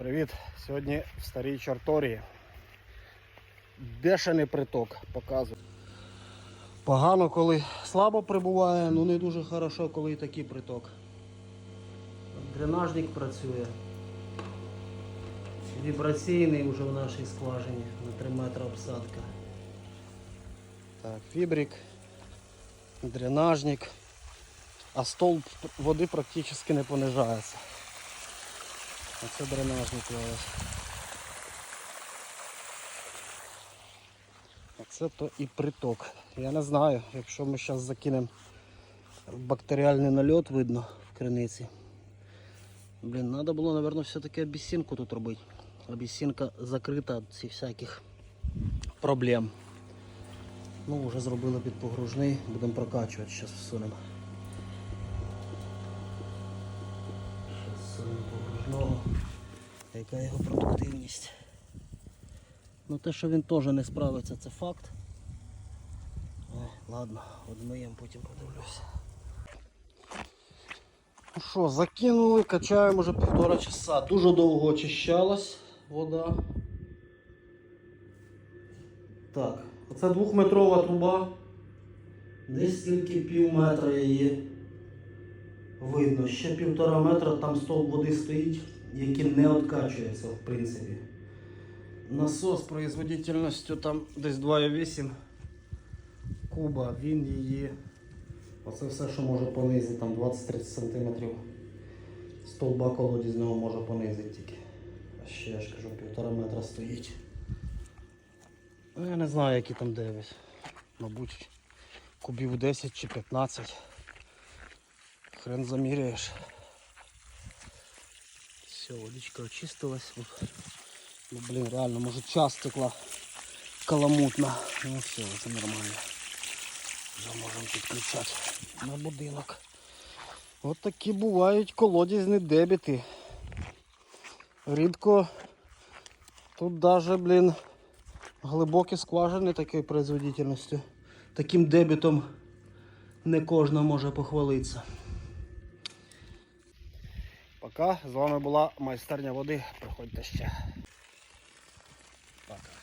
Привіт! Сьогодні в старій Чорторії. Бешений приток показую. Погано, коли слабо прибуває, ну не дуже хорошо, коли і такий приток. Дренажник працює. Вібраційний вже в нашій скважині на 3 метри обсадка. Так, фібрик, дренажник, а столб води практично не понижається. Оце дренажник вилазь. Оце то і приток. Я не знаю, якщо ми зараз закинемо бактеріальний нальот, видно в криниці. Блін, треба було, мабуть, все-таки обіцінку тут робити. Обіцінка закрита від всяких проблем. Ну, вже зробили підпогружний, будемо прокачувати, зараз всунемо. Зараз всунемо погружного. Яка його продуктивність? Ну те, що він теж не справиться, це факт. Ой, ладно, одмиємо, потім подивлюся. Ну що, закинули, качаємо вже півтора часа. Дуже довго очищалась вода. Так, оце двохметрова труба. Десь тільки пів метра її видно. Ще півтора метра там стовп води стоїть, який не откачується в принципі. Насос производительністю там десь 2,8 куба, він її. Оце все, що може понизити, там 20-30 см. Стовба колодязного може понизити тільки. А ще я ж кажу, півтора метра стоїть. Ну, я не знаю, які там дев'ять. Мабуть, кубів 10 чи 15. Хрен заміряєш. Все, водичка очистилась. Ну, блін, реально, може час текла каламутна. Ну все, це нормально. Вже можемо підключати на будинок. От такі бувають колодязні дебіти. Рідко тут навіть, блін, глибокі скважини такої производительності. Таким дебітом не кожна може похвалитися. Пока. З вами була майстерня води. Приходьте ще. Пока.